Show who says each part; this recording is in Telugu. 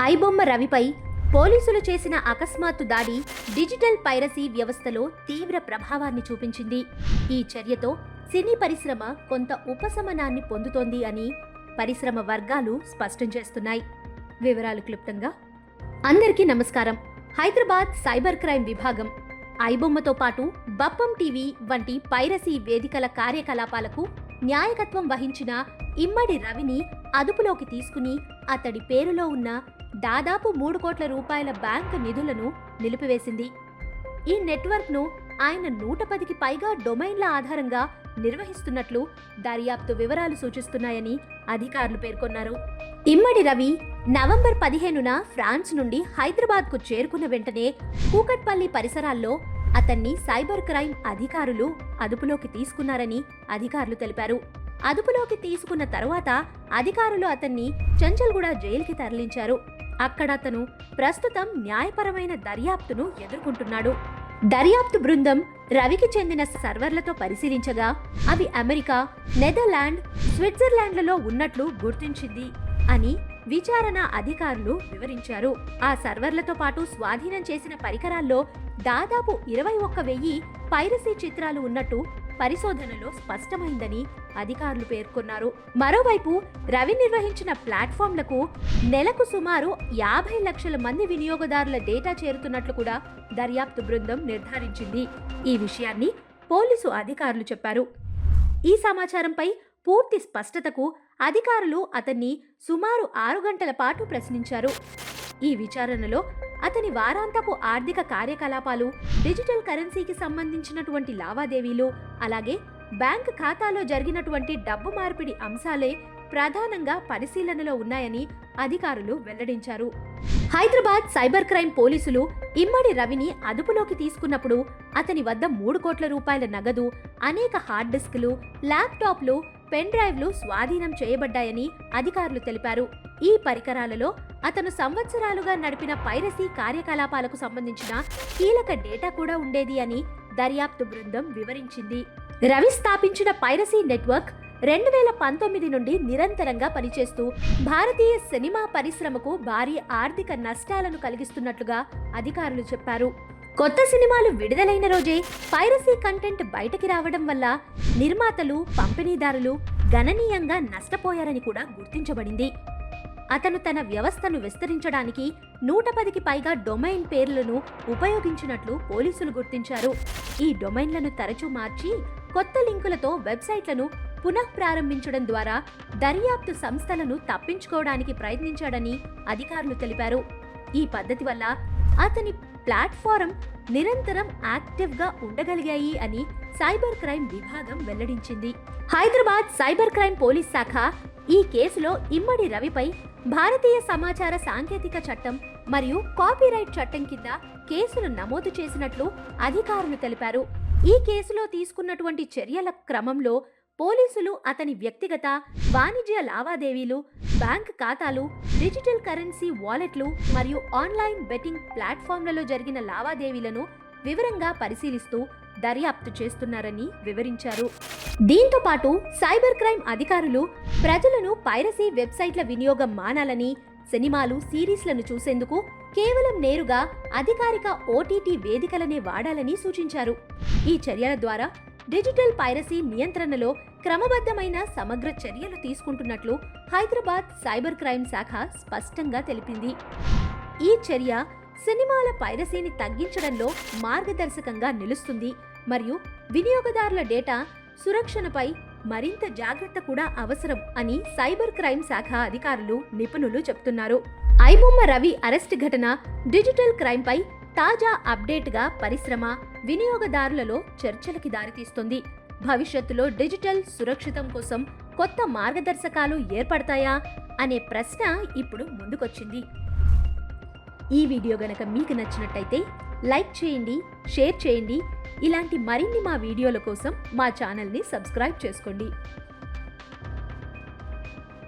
Speaker 1: ఐబొమ్మ రవిపై పోలీసులు చేసిన అకస్మాత్తు దాడి డిజిటల్ పైరసీ వ్యవస్థలో తీవ్ర ప్రభావాన్ని చూపించింది. ఈ చర్యతో సినీ పరిశ్రమ కొంత ఉపశమనాన్ని పొందుతోంది అని పరిశ్రమ వర్గాలు స్పష్టం చేస్తున్నాయి. వివరాలు క్లుప్తంగా అందరికీ నమస్కారం. హైదరాబాద్ సైబర్ క్రైమ్ విభాగం ఐబొమ్మతో పాటు బప్పం టీవీ వంటి పైరసీ వేదికల కార్యకలాపాలకు న్యాయకత్వం వహించిన ఇమ్మడి రవిని అదుపులోకి తీసుకుని అతడి పేరులో ఉన్న దాదాపు మూడు కోట్ల రూపాయల బ్యాంకు నిధులను నిలిపివేసింది. ఈ నెట్వర్క్ను ఆయన నూట పదికి పైగా డొమైన్ల ఆధారంగా నిర్వహిస్తున్నట్లు దర్యాప్తు వివరాలు సూచిస్తున్నాయని అధికారులు పేర్కొన్నారు. ఇమ్మడి రవి నవంబర్ పదిహేనున ఫ్రాన్స్ నుండి హైదరాబాద్కు చేరుకున్న వెంటనే కూకట్పల్లి పరిసరాల్లో అతన్ని సైబర్ క్రైమ్ అధికారులు అదుపులోకి తీసుకున్నారని అధికారులు తెలిపారు. అదుపులోకి తీసుకున్న తరువాత అధికారులు అతన్ని చంచల్గూడ జైలుకి తరలించారు. అక్కడ అతను ప్రస్తుతం న్యాయపరమైన దర్యాప్తును ఎదుర్కొంటున్నాడు. దర్యాప్తు బృందం రవికి చెందిన సర్వర్లతో పరిశీలించగా అవి అమెరికా నెదర్లాండ్ స్విట్జర్లాండ్లలో ఉన్నట్లు గుర్తించింది అని విచారణ అధికారులు వివరించారు. ఆ సర్వర్లతో పాటు స్వాధీనం చేసిన పరికరాల్లో దాదాపు ఇరవై ఒక్క వెయ్యి పైరసీ చిత్రాలు ఉన్నట్టు పరిశోధనలో స్పష్టమైందని అధికారులు పేర్కొన్నారు. మరోవైపు రవి నిర్వహించిన ప్లాట్ఫామ్లకు నెలకు సుమారు యాభై లక్షల మంది వినియోగదారుల డేటా చేరుతున్నట్లు కూడా దర్యాప్తు బృందం నిర్ధారించింది. ఈ విషయాన్ని పోలీసు అధికారులు చెప్పారు. ఈ సమాచారంపై పూర్తి స్పష్టతకు అధికారులు అతన్ని సుమారు ఆరు గంటల పాటు ప్రశ్నించారు. ఈ విచారణలో అతని వారాంతపు ఆర్థిక కార్యకలాపాలు డిజిటల్ కరెన్సీకి సంబంధించినటువంటి లావాదేవీలు అలాగే బ్యాంక్ ఖాతాలో జరిగినటువంటి డబ్బు మార్పిడి అంశాలే ప్రధానంగా పరిశీలనలో ఉన్నాయని అధికారులు వెల్లడించారు. హైదరాబాద్ సైబర్ క్రైమ్ పోలీసులు ఇమ్మడి రవిని అదుపులోకి తీసుకున్నప్పుడు అతని వద్ద మూడు కోట్ల రూపాయల నగదు అనేక హార్డ్ డిస్కులు ల్యాప్టాప్లు పెన్ డ్రైవ్లు స్వాధీనం చేయబడ్డాయని అధికారులు తెలిపారు. ఈ పరికరాలలో అతను సంవత్సరాలుగా నడిపిన పైరసీ కార్యకలాపాలకు సంబంధించిన కీలక డేటా కూడా ఉండేది అని దర్యాప్తు బృందం వివరించింది. రవి స్థాపించిన పైరసీ నెట్వర్క్ రెండు వేల పంతొమ్మిది నుండి నిరంతరంగా పనిచేస్తూ భారతీయ సినిమా పరిశ్రమకు భారీ ఆర్థిక నష్టాలను కలిగిస్తున్నట్లుగా అధికారులు చెప్పారు. కొత్త సినిమాలు విడుదలైన రోజే పైరసీ కంటెంట్ బయటకి రావడం వల్ల నిర్మాతలు పంపిణీదారులు గణనీయంగా నష్టపోయారని కూడా గుర్తించబడింది. అతను తన వ్యవస్థను విస్తరించడానికి నూట పదికి పైగా డొమైన్ పేర్లను ఉపయోగించినట్లు పోలీసులు గుర్తించారు. ఈ డొమైన్లను తరచూ మార్చి కొత్త లింకులతో వెబ్సైట్లను పునః ప్రారంభించడం ద్వారా దర్యాప్తు సంస్థలను తప్పించుకోవడానికి ప్రయత్నించాడని అధికారులు తెలిపారు. ఈ పద్ధతి వల్ల అతని ప్లాట్ఫారం నిరంతరం యాక్టివ్గా ఉండగలిగాయి అని సైబర్ క్రైమ్ విభాగం వెల్లడించింది. హైదరాబాద్ సైబర్ క్రైమ్ పోలీస్ శాఖ ఈ కేసులో ఇమ్మడి రవిపై భారతీయ సమాచార సాంకేతిక చట్టం మరియు కాపీరైట్ చట్టం కింద కేసులు నమోదు చేసినట్లు అధికారులు తెలిపారు. ఈ కేసులో తీసుకున్నటువంటి చర్యల క్రమంలో పోలీసులు అతని వ్యక్తిగత వాణిజ్య లావాదేవీలు బ్యాంక్ ఖాతాలు డిజిటల్ కరెన్సీ వాలెట్లు మరియు ఆన్లైన్ బెట్టింగ్ ప్లాట్ఫామ్లలో జరిగిన లావాదేవీలను వివరంగా పరిశీలిస్తూ దర్యాప్తు చేస్తున్నారని వివరించారు. దీంతో పాటు సైబర్ క్రైమ్ అధికారులు ప్రజలను పైరసీ వెబ్సైట్ల వినియోగం మానాలని సినిమాలు సిరీస్లను చూసేందుకు కేవలం నేరుగా అధికారిక ఓటీటీ వేదికలనే వాడాలని సూచించారు. ఈ చర్యల ద్వారా డిజిటల్ పైరసీ నియంత్రణలో క్రమబద్ధమైన సమగ్ర చర్యలు తీసుకుంటున్నట్లు హైదరాబాద్ సైబర్ క్రైమ్ శాఖ స్పష్టంగా తెలిపింది. ఈ చర్య సినిమాల పైరసీని తగ్గించడంలో మార్గదర్శకంగా నిలుస్తుంది. మరియు వినియోగదారుల డేటా సురక్షణపై మరింత జాగ్రత్త కూడా అవసరం అని సైబర్ క్రైమ్ శాఖ అధికారులు నిపుణులు చెప్తున్నారు. ఐబొమ్మ రవి అరెస్ట్ ఘటన డిజిటల్ క్రైమ్పై తాజా అప్డేట్గా పరిశ్రమ వినియోగదారులలో చర్చలకి దారితీస్తుంది. భవిష్యత్తులో డిజిటల్ సురక్షితం కోసం కొత్త మార్గదర్శకాలు ఏర్పడతాయా అనే ప్రశ్న ఇప్పుడు ముందుకొచ్చింది. ఈ వీడియో గనక మీకు నచ్చినట్టయితే లైక్ చేయండి షేర్ చేయండి ఇలాంటి మరిన్ని మా వీడియోల కోసం మా ఛానల్ని సబ్స్క్రైబ్ చేసుకోండి.